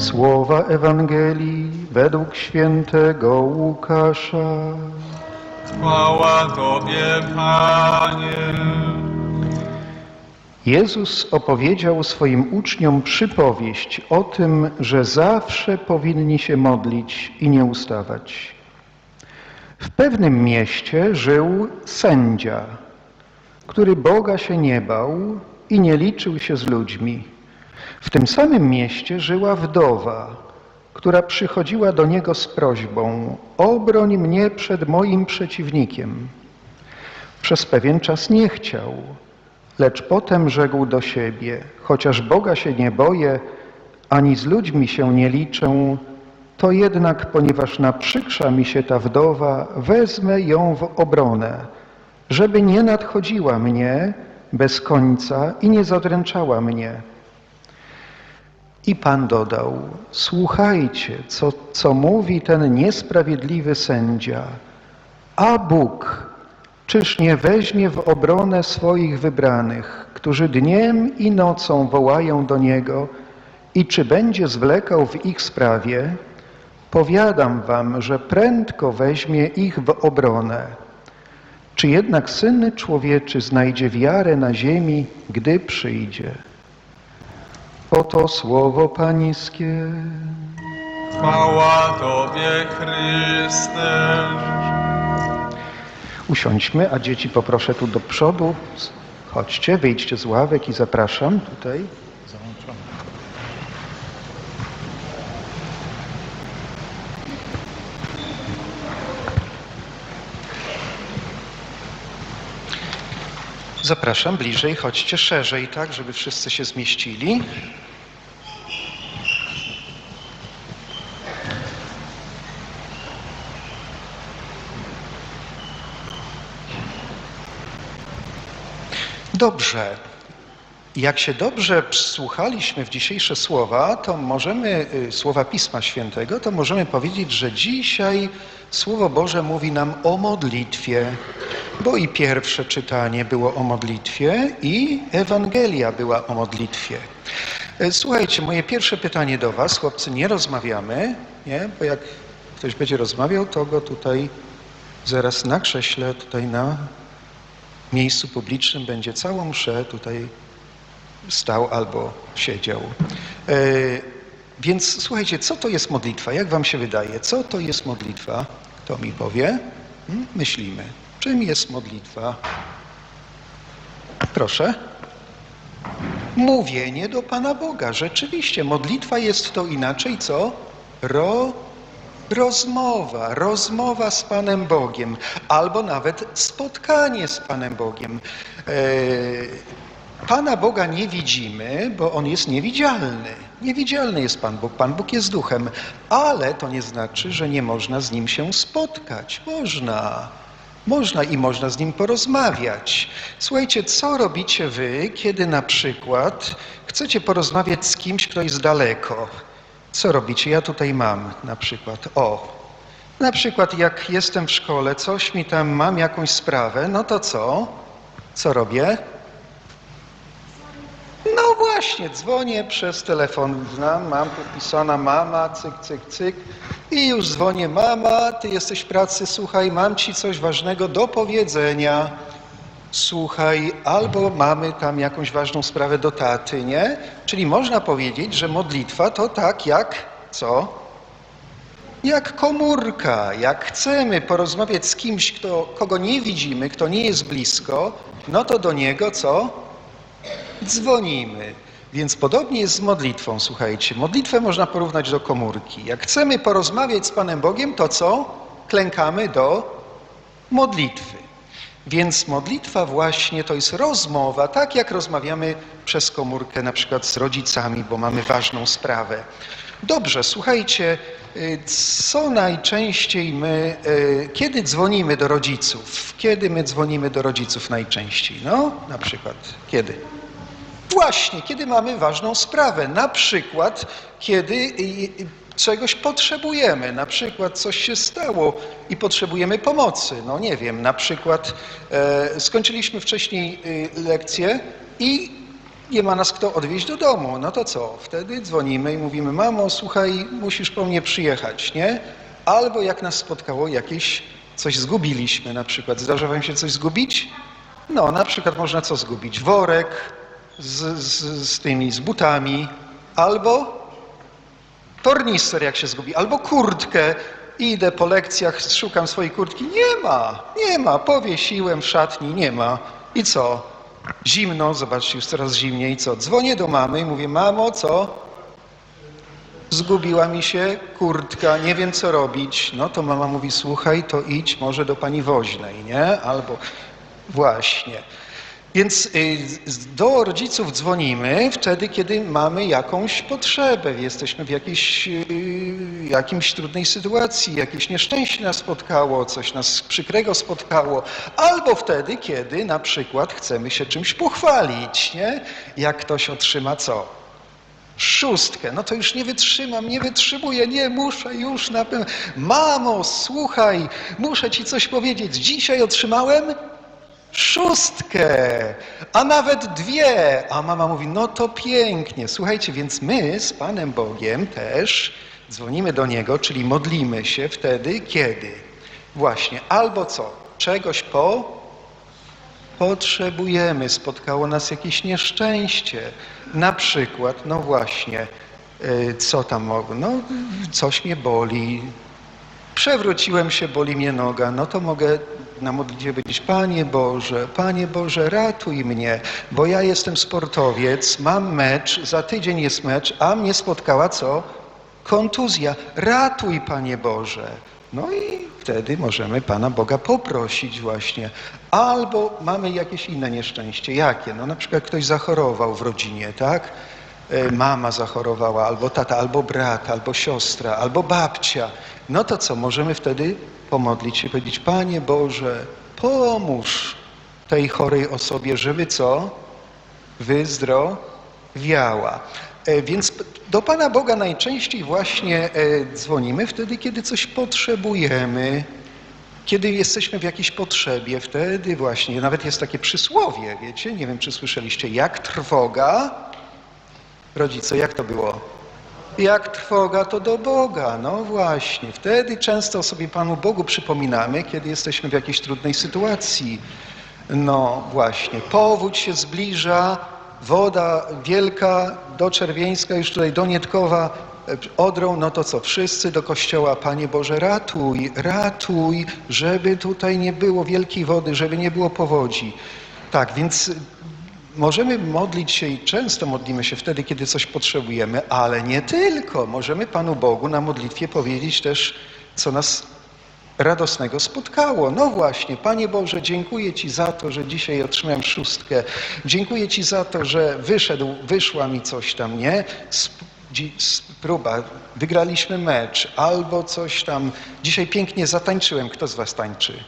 Słowa Ewangelii według świętego Łukasza. Chwała Tobie, Panie. Jezus opowiedział swoim uczniom przypowieść o tym, że zawsze powinni się modlić i nie ustawać. W pewnym mieście żył sędzia, który Boga się nie bał i nie liczył się z ludźmi. W tym samym mieście żyła wdowa, która przychodziła do niego z prośbą: Obroń mnie przed moim przeciwnikiem. Przez pewien czas nie chciał, lecz potem rzekł do siebie: Chociaż Boga się nie boję, ani z ludźmi się nie liczę, to jednak, ponieważ naprzykrza mi się ta wdowa, wezmę ją w obronę, żeby nie nadchodziła mnie bez końca i nie zadręczała mnie. I Pan dodał: Słuchajcie, co, co mówi ten niesprawiedliwy sędzia. A Bóg, czyż nie weźmie w obronę swoich wybranych, którzy dniem i nocą wołają do Niego, i czy będzie zwlekał w ich sprawie? Powiadam wam, że prędko weźmie ich w obronę. Czy jednak Syn Człowieczy znajdzie wiarę na ziemi, gdy przyjdzie? Oto słowo Pańskie. Chwała Tobie, Chryste. Usiądźmy, a dzieci poproszę tu do przodu. Chodźcie, wyjdźcie z ławek i zapraszam tutaj. Zapraszam bliżej, chodźcie szerzej, tak, żeby wszyscy się zmieścili. Dobrze. Jak się dobrze słuchaliśmy w dzisiejsze słowa, to możemy, y, słowa Pisma Świętego, to możemy powiedzieć, że dzisiaj Słowo Boże mówi nam o modlitwie, bo i pierwsze czytanie było o modlitwie i Ewangelia była o modlitwie. Y, Słuchajcie, moje pierwsze pytanie do Was, chłopcy, nie rozmawiamy, nie? bo jak ktoś będzie rozmawiał, to go tutaj zaraz na krześle, tutaj na miejscu publicznym będzie całą mszę tutaj stał albo siedział. E, więc słuchajcie, co to jest modlitwa? Jak wam się wydaje? Co to jest modlitwa? Kto mi powie? Hmm? Myślimy. Czym jest modlitwa? Proszę. Mówienie do Pana Boga. Rzeczywiście, modlitwa jest to inaczej co? Ro Rozmowa, rozmowa z Panem Bogiem, albo nawet spotkanie z Panem Bogiem. E, Pana Boga nie widzimy, bo On jest niewidzialny. Niewidzialny jest Pan Bóg. Pan Bóg jest duchem, ale to nie znaczy, że nie można z Nim się spotkać. Można. Można i można z Nim porozmawiać. Słuchajcie, co robicie Wy, kiedy na przykład chcecie porozmawiać z kimś, kto jest daleko? Co robicie? Ja tutaj mam na przykład, o, na przykład jak jestem w szkole, coś mi tam, mam jakąś sprawę, no to co? Co robię? No właśnie, dzwonię przez telefon, znam, mam podpisana mama, cyk, cyk, cyk i już dzwonię, mama, ty jesteś w pracy, słuchaj, mam ci coś ważnego do powiedzenia. Słuchaj, albo mamy tam jakąś ważną sprawę do taty, nie? Czyli można powiedzieć, że modlitwa to tak jak co? Jak komórka. Jak chcemy porozmawiać z kimś, kto, kogo nie widzimy, kto nie jest blisko, no to do niego co? Dzwonimy. Więc podobnie jest z modlitwą, słuchajcie. Modlitwę można porównać do komórki. Jak chcemy porozmawiać z Panem Bogiem, to co? Klękamy do modlitwy. Więc modlitwa właśnie to jest rozmowa, tak jak rozmawiamy przez komórkę na przykład z rodzicami, bo mamy ważną sprawę. Dobrze, słuchajcie, y, co najczęściej my, y, kiedy dzwonimy do rodziców? Kiedy my dzwonimy do rodziców najczęściej? No, na przykład, kiedy? Właśnie, kiedy mamy ważną sprawę, na przykład, kiedy czegoś potrzebujemy, na przykład coś się stało i potrzebujemy pomocy. No nie wiem, na przykład e, skończyliśmy wcześniej y, lekcję i nie ma nas kto odwieźć do domu. No to co? Wtedy dzwonimy i mówimy, mamo, słuchaj, musisz po mnie przyjechać, nie? Albo jak nas spotkało jakieś, coś zgubiliśmy na przykład. Zdarza wam się coś zgubić? No, na przykład można co zgubić? Worek z, z, z tymi, z butami, albo tornister jak się zgubi, albo kurtkę. Idę po lekcjach, szukam swojej kurtki. Nie ma, nie ma. Powiesiłem w szatni, nie ma. I co? Zimno, zobaczcie, już coraz zimniej. Co? Dzwonię do mamy i mówię, mamo, co? Zgubiła mi się kurtka, nie wiem co robić. No to mama mówi, słuchaj, to idź może do pani woźnej, nie? Albo właśnie. Więc y, do rodziców dzwonimy wtedy, kiedy mamy jakąś potrzebę, jesteśmy w jakiejś, y, jakimś trudnej sytuacji, jakieś nieszczęście nas spotkało, coś nas przykrego spotkało, albo wtedy, kiedy na przykład chcemy się czymś pochwalić, nie? Jak ktoś otrzyma co? Szóstkę, no to już nie wytrzymam, nie wytrzymuję, nie muszę już na pewno. Mamo, słuchaj, muszę ci coś powiedzieć. Dzisiaj otrzymałem szóstkę, a nawet dwie. A mama mówi, no to pięknie. Słuchajcie, więc my z Panem Bogiem też dzwonimy do Niego, czyli modlimy się wtedy, kiedy właśnie albo co, czegoś po potrzebujemy, spotkało nas jakieś nieszczęście. Na przykład, no właśnie, y, co tam mogło? No, coś mnie boli, przewróciłem się, boli mnie noga, no to mogę na modlitwie powiedzieć, Panie Boże, Panie Boże, ratuj mnie, bo ja jestem sportowiec, mam mecz, za tydzień jest mecz, a mnie spotkała co? Kontuzja. Ratuj, Panie Boże. No i wtedy możemy Pana Boga poprosić właśnie. Albo mamy jakieś inne nieszczęście. Jakie? No na przykład ktoś zachorował w rodzinie, tak? E, Mama zachorowała, albo tata, albo brat, albo siostra, albo babcia. No to co? Możemy wtedy pomodlić się, powiedzieć, Panie Boże, pomóż tej chorej osobie, żeby co? Wyzdrowiała. E, Więc do Pana Boga najczęściej właśnie e, dzwonimy wtedy, kiedy coś potrzebujemy, kiedy jesteśmy w jakiejś potrzebie, wtedy właśnie, nawet jest takie przysłowie, wiecie, nie wiem czy słyszeliście, jak trwoga, rodzice, jak to było? Jak trwoga, to do Boga. No właśnie. Wtedy często sobie Panu Bogu przypominamy, kiedy jesteśmy w jakiejś trudnej sytuacji. No właśnie. Powódź się zbliża, woda wielka do Czerwieńska, już tutaj do Nietkowa, e, Odrą, no to co, wszyscy do kościoła, Panie Boże, ratuj, ratuj, żeby tutaj nie było wielkiej wody, żeby nie było powodzi. Tak, więc Możemy modlić się i często modlimy się wtedy, kiedy coś potrzebujemy, ale nie tylko. Możemy Panu Bogu na modlitwie powiedzieć też, co nas radosnego spotkało. No właśnie, Panie Boże, dziękuję Ci za to, że dzisiaj otrzymałem szóstkę. Dziękuję Ci za to, że wyszedł, wyszła mi coś tam, nie? Sp- Próba, wygraliśmy mecz albo coś tam. Dzisiaj pięknie zatańczyłem. Kto z Was tańczy?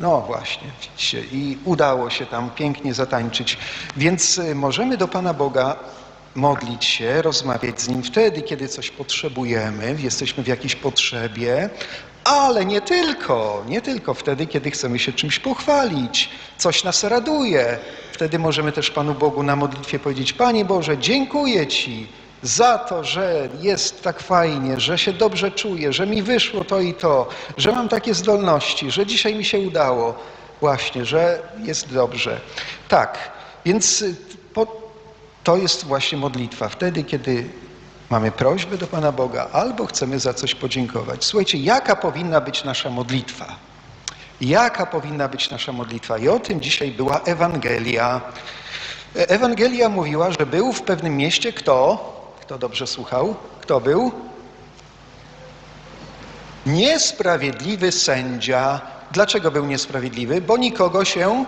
No właśnie, widzicie, i udało się tam pięknie zatańczyć. Więc y, możemy do Pana Boga modlić się, rozmawiać z Nim wtedy, kiedy coś potrzebujemy, jesteśmy w jakiejś potrzebie, ale nie tylko, nie tylko wtedy, kiedy chcemy się czymś pochwalić, coś nas raduje. Wtedy możemy też Panu Bogu na modlitwie powiedzieć, Panie Boże, dziękuję Ci za to, że jest tak fajnie, że się dobrze czuję, że mi wyszło to i to, że mam takie zdolności, że dzisiaj mi się udało. Właśnie, że jest dobrze. Tak, więc y, to jest właśnie modlitwa. Wtedy, kiedy mamy prośbę do Pana Boga albo chcemy za coś podziękować. Słuchajcie, jaka powinna być nasza modlitwa? Jaka powinna być nasza modlitwa? I o tym dzisiaj była Ewangelia. E- Ewangelia mówiła, że był w pewnym mieście kto? Kto dobrze słuchał? Kto był? Niesprawiedliwy sędzia. Dlaczego był niesprawiedliwy? Bo nikogo się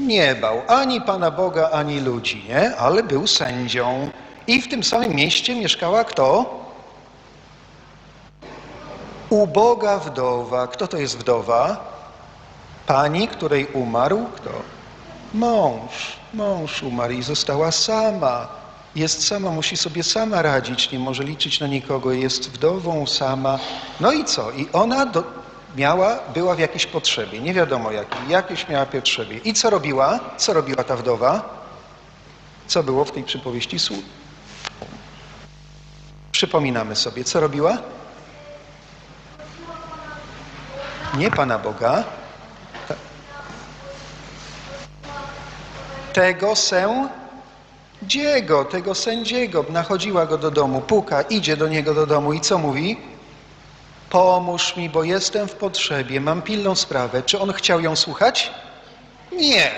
nie bał. Ani Pana Boga, ani ludzi, nie? Ale był sędzią. I w tym samym mieście mieszkała kto? Uboga wdowa. Kto to jest wdowa? Pani, której umarł kto? Mąż. Mąż umarł i została sama. Jest sama, musi sobie sama radzić, nie może liczyć na nikogo, jest wdową sama. No i co? I ona do, miała, była w jakiejś potrzebie, nie wiadomo jakiej, jakieś miała potrzebie. I co robiła? Co robiła ta wdowa? Co było w tej przypowieści? Przypominamy sobie, co robiła? Nie Pana Boga. Tego sędziego, tego sędziego. Nachodziła go do domu, puka, idzie do niego do domu i co mówi? Pomóż mi, bo jestem w potrzebie, mam pilną sprawę. Czy on chciał ją słuchać? Nie.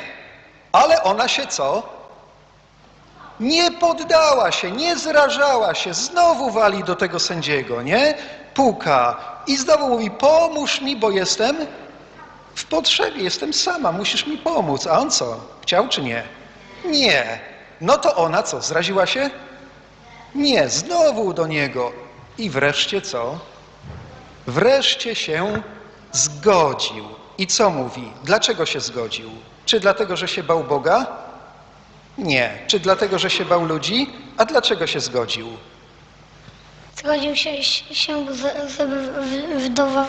Ale ona się co? Nie poddała się, nie zrażała się, znowu wali do tego sędziego, nie? Puka i znowu mówi: Pomóż mi, bo jestem w potrzebie, jestem sama, musisz mi pomóc. A on co? Chciał czy nie? Nie. No to ona co? Zraziła się? Nie, znowu do niego. I wreszcie co? Wreszcie się zgodził. I co mówi? Dlaczego się zgodził? Czy dlatego, że się bał Boga? Nie. Czy dlatego, że się bał ludzi? A dlaczego się zgodził? Zgodził się, się żeby wdowa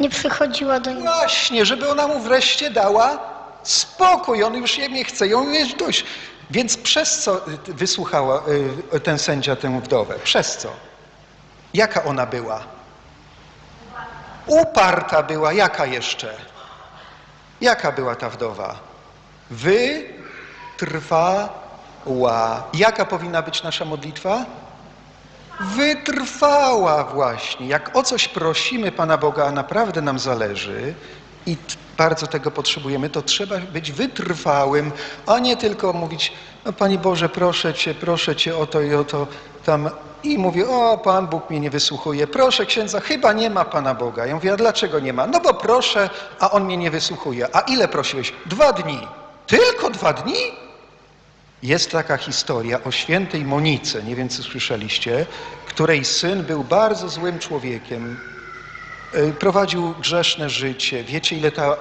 nie przychodziła do niego. Właśnie, żeby ona mu wreszcie dała spokój. On już jej nie chce, ją już dość. Więc przez co wysłuchała y, ten sędzia tę wdowę? Przez co? Jaka ona była? Uparta była. Jaka jeszcze? Jaka była ta wdowa? Wytrwała. Jaka powinna być nasza modlitwa? Wytrwała właśnie. Jak o coś prosimy Pana Boga, a naprawdę nam zależy i bardzo tego potrzebujemy, to trzeba być wytrwałym, a nie tylko mówić, no Panie Boże, proszę Cię, proszę Cię o to i o to tam. I mówię, o, Pan Bóg mnie nie wysłuchuje. Proszę księdza, chyba nie ma Pana Boga. Ja mówię, a dlaczego nie ma? No bo proszę, a On mnie nie wysłuchuje. A ile prosiłeś? Dwa dni. Tylko dwa dni? Jest taka historia o świętej Monice, nie wiem czy słyszeliście, której syn był bardzo złym człowiekiem. E, Prowadził grzeszne życie. Wiecie, ile ta,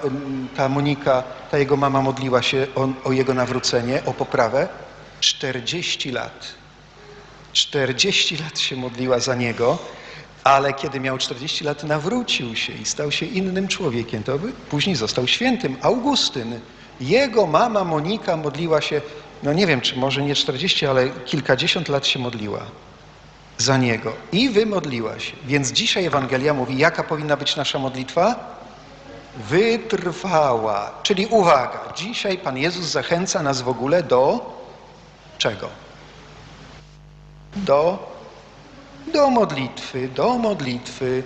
ta Monika, ta jego mama modliła się o, o jego nawrócenie, o poprawę? 40 lat. 40 lat się modliła za niego, ale kiedy miał 40 lat, nawrócił się i stał się innym człowiekiem. To by później został świętym. Augustyn, jego mama Monika modliła się, no nie wiem, czy może nie 40, ale kilkadziesiąt lat się modliła za niego i wymodliła się. Więc dzisiaj Ewangelia mówi, jaka powinna być nasza modlitwa? Wytrwała. Czyli uwaga, dzisiaj Pan Jezus zachęca nas w ogóle do czego? Do, do modlitwy, do modlitwy.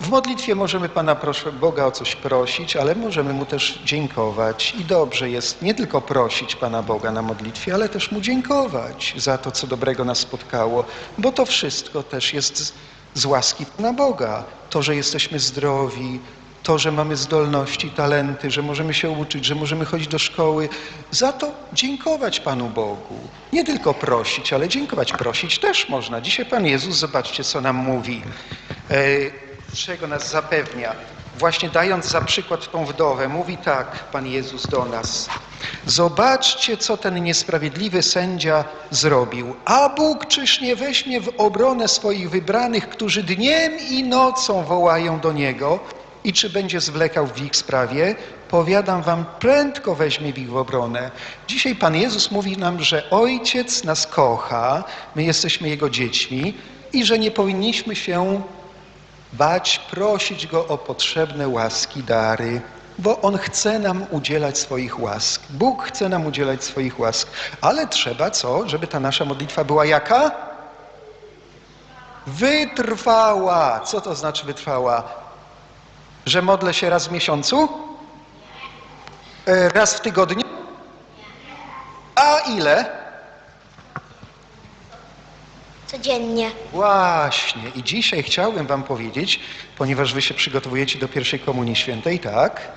W modlitwie możemy Pana Boga o coś prosić, ale możemy Mu też dziękować. I dobrze jest nie tylko prosić Pana Boga na modlitwie, ale też Mu dziękować za to, co dobrego nas spotkało, bo to wszystko też jest z, z łaski Pana Boga. To, że jesteśmy zdrowi, to, że mamy zdolności, talenty, że możemy się uczyć, że możemy chodzić do szkoły. Za to dziękować Panu Bogu. Nie tylko prosić, ale dziękować. Prosić też można. Dzisiaj Pan Jezus, zobaczcie, co nam mówi. E, czego nas zapewnia. Właśnie dając za przykład tą wdowę, mówi tak Pan Jezus do nas. Zobaczcie, co ten niesprawiedliwy sędzia zrobił. A Bóg czyż nie weźmie w obronę swoich wybranych, którzy dniem i nocą wołają do Niego? I czy będzie zwlekał w ich sprawie? Powiadam wam, prędko weźmie ich w obronę. Dzisiaj Pan Jezus mówi nam, że Ojciec nas kocha, my jesteśmy Jego dziećmi i że nie powinniśmy się bać, prosić Go o potrzebne łaski, dary, bo On chce nam udzielać swoich łask. Bóg chce nam udzielać swoich łask, ale trzeba co? Żeby ta nasza modlitwa była jaka? Wytrwała. Co to znaczy wytrwała? Że modlę się raz w miesiącu? E, Raz w tygodniu? A ile? Codziennie. Właśnie. I dzisiaj chciałbym Wam powiedzieć, ponieważ Wy się przygotowujecie do pierwszej Komunii Świętej, tak?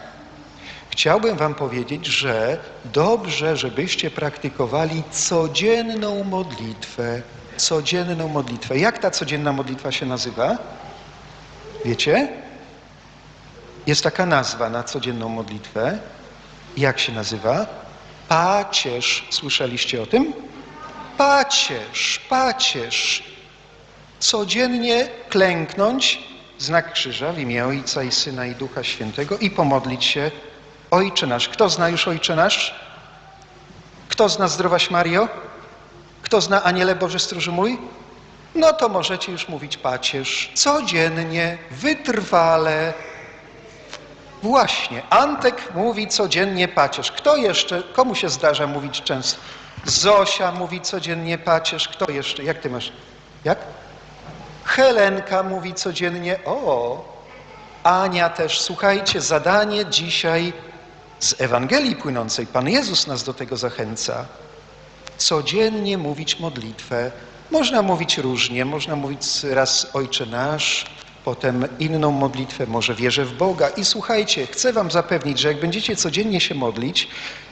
Chciałbym Wam powiedzieć, że dobrze, żebyście praktykowali codzienną modlitwę. Codzienną modlitwę. Jak ta codzienna modlitwa się nazywa? Wiecie? Jest taka nazwa na codzienną modlitwę. Jak się nazywa? Pacierz. Słyszeliście o tym? Pacierz, pacierz. Codziennie klęknąć, znak krzyża w imię Ojca i Syna i Ducha Świętego i pomodlić się Ojcze Nasz. Kto zna już Ojcze Nasz? Kto zna Zdrowaś Mario? Kto zna Aniele Boży Stróży Mój? No to możecie już mówić pacierz. Codziennie, wytrwale. Właśnie, Antek mówi codziennie pacierz. Kto jeszcze, komu się zdarza mówić często? Zosia mówi codziennie pacierz. Kto jeszcze? Jak ty masz? Jak? Helenka mówi codziennie. O, Ania też. Słuchajcie, zadanie dzisiaj z Ewangelii płynącej. Pan Jezus nas do tego zachęca. Codziennie mówić modlitwę. Można mówić różnie, można mówić raz Ojcze Nasz, potem inną modlitwę, może wierzę w Boga. I słuchajcie, chcę Wam zapewnić, że jak będziecie codziennie się modlić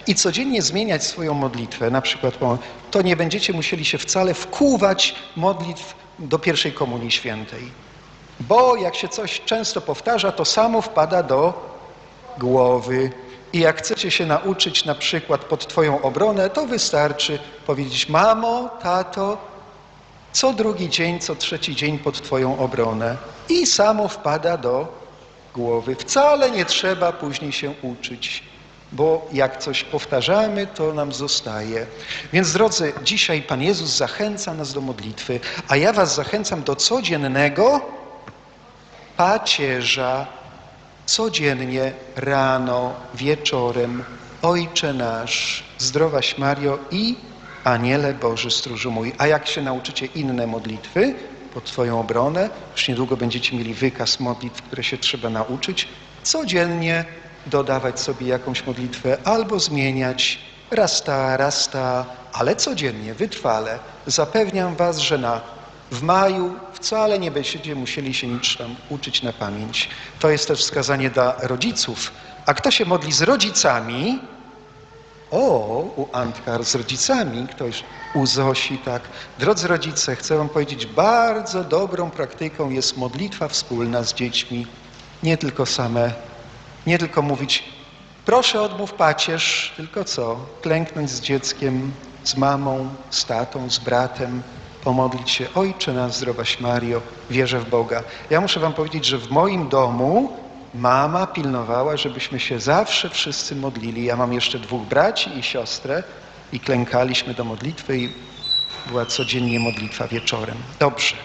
i codziennie zmieniać swoją modlitwę, na przykład, to nie będziecie musieli się wcale wkuwać modlitw do pierwszej Komunii Świętej. Bo jak się coś często powtarza, to samo wpada do głowy. I jak chcecie się nauczyć na przykład pod Twoją obronę, to wystarczy powiedzieć: Mamo, tato, co drugi dzień, co trzeci dzień pod Twoją obronę. I samo wpada do głowy. Wcale nie trzeba później się uczyć, bo jak coś powtarzamy, to nam zostaje. Więc drodzy, dzisiaj Pan Jezus zachęca nas do modlitwy, a ja Was zachęcam do codziennego pacierza codziennie rano, wieczorem Ojcze nasz, zdrowaś Mario i Aniele Boży Stróżu mój. A jak się nauczycie inne modlitwy pod Twoją obronę, już niedługo będziecie mieli wykaz modlitw, które się trzeba nauczyć, codziennie dodawać sobie jakąś modlitwę albo zmieniać raz ta, raz ta, ale codziennie, wytrwale. Zapewniam Was, że na w maju wcale nie będziecie musieli się nic tam uczyć na pamięć. To jest też wskazanie dla rodziców. A kto się modli z rodzicami? O, u Antkar z rodzicami, ktoś u Zosi, tak. Drodzy rodzice, chcę wam powiedzieć, bardzo dobrą praktyką jest modlitwa wspólna z dziećmi. Nie tylko same, nie tylko mówić, proszę odmów pacierz, tylko co? Klęknąć z dzieckiem, z mamą, z tatą, z bratem, pomodlić się, Ojcze nasz, zdrowaś Mario, wierzę w Boga. Ja muszę wam powiedzieć, że w moim domu mama pilnowała, żebyśmy się zawsze wszyscy modlili. Ja mam jeszcze dwóch braci i siostrę i klękaliśmy do modlitwy i była codziennie modlitwa wieczorem. Dobrze.